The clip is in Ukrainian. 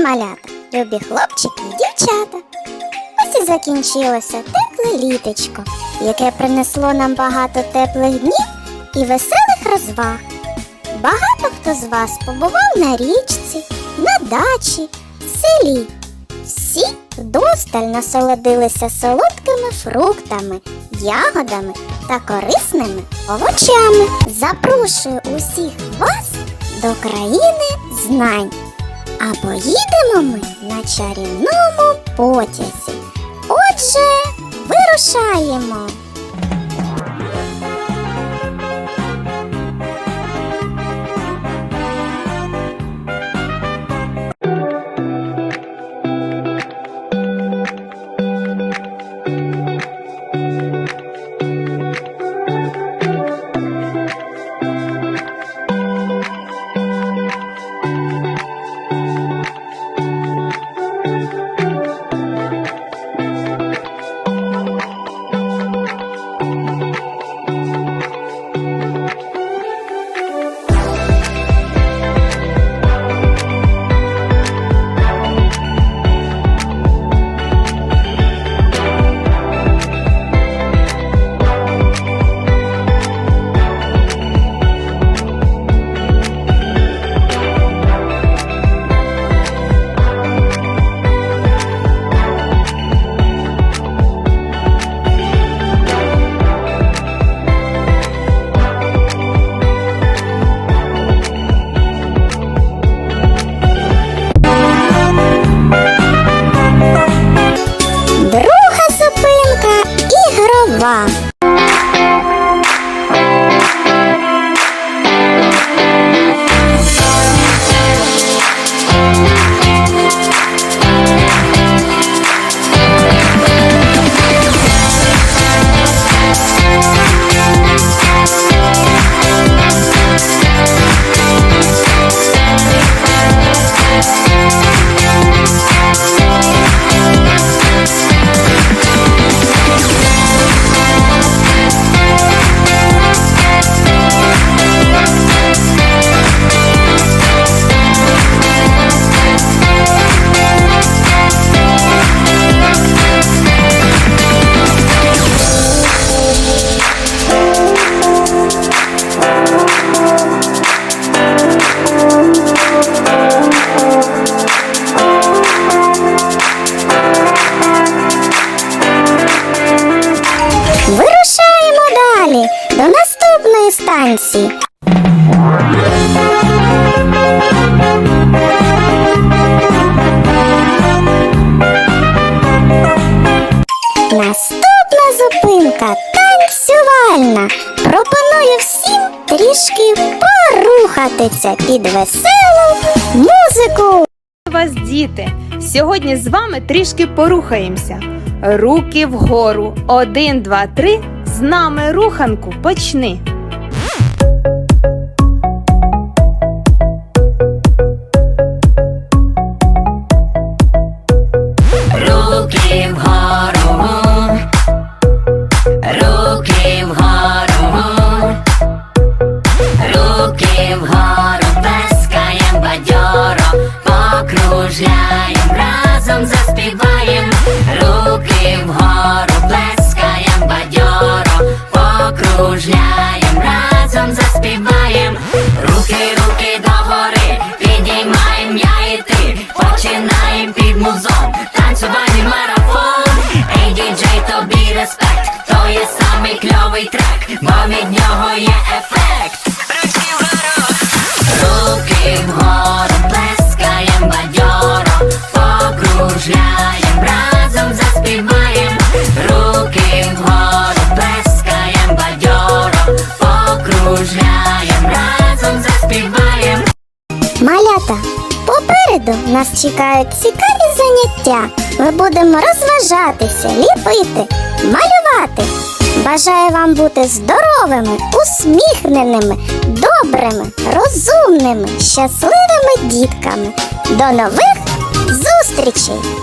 малята, любі хлопчики і дівчата. Ось і закінчилося тепле літочко, яке принесло нам багато теплих днів і веселих розваг. Багато хто з вас побував на річці, на дачі, в селі. Всі вдосталь насолодилися солодкими фруктами, ягодами та корисними овочами. Запрошую усіх вас до країни знань. А поїдемо ми на чарівному потязі. Отже, вирушаємо. Станції. Наступна зупинка танцювальна. Пропоную всім трішки порухатися під веселу музику. вас, діти! Сьогодні з вами трішки порухаємося. Руки вгору. Один, два, три. З нами руханку почни. Руки вгору, руки вгору, руки вгору, плескаєм бадьоро, покружляєм, разом заспіваєм, руки вгору, плескаєм бадьоро, покружляєм, бо від нього є ефект. Руки вгору, руки вгору, плескаєм бадьоро, покружляєм, разом заспіваєм, руки вгору, плескаєм бадьоро, покружляєм, разом заспіваєм. Малята, попереду нас чекають цікаві заняття. Ми будемо розважатися, ліпити, малювати. Бажаю вам бути здоровими, усміхненими, добрими, розумними, щасливими дітками. До нових зустрічей!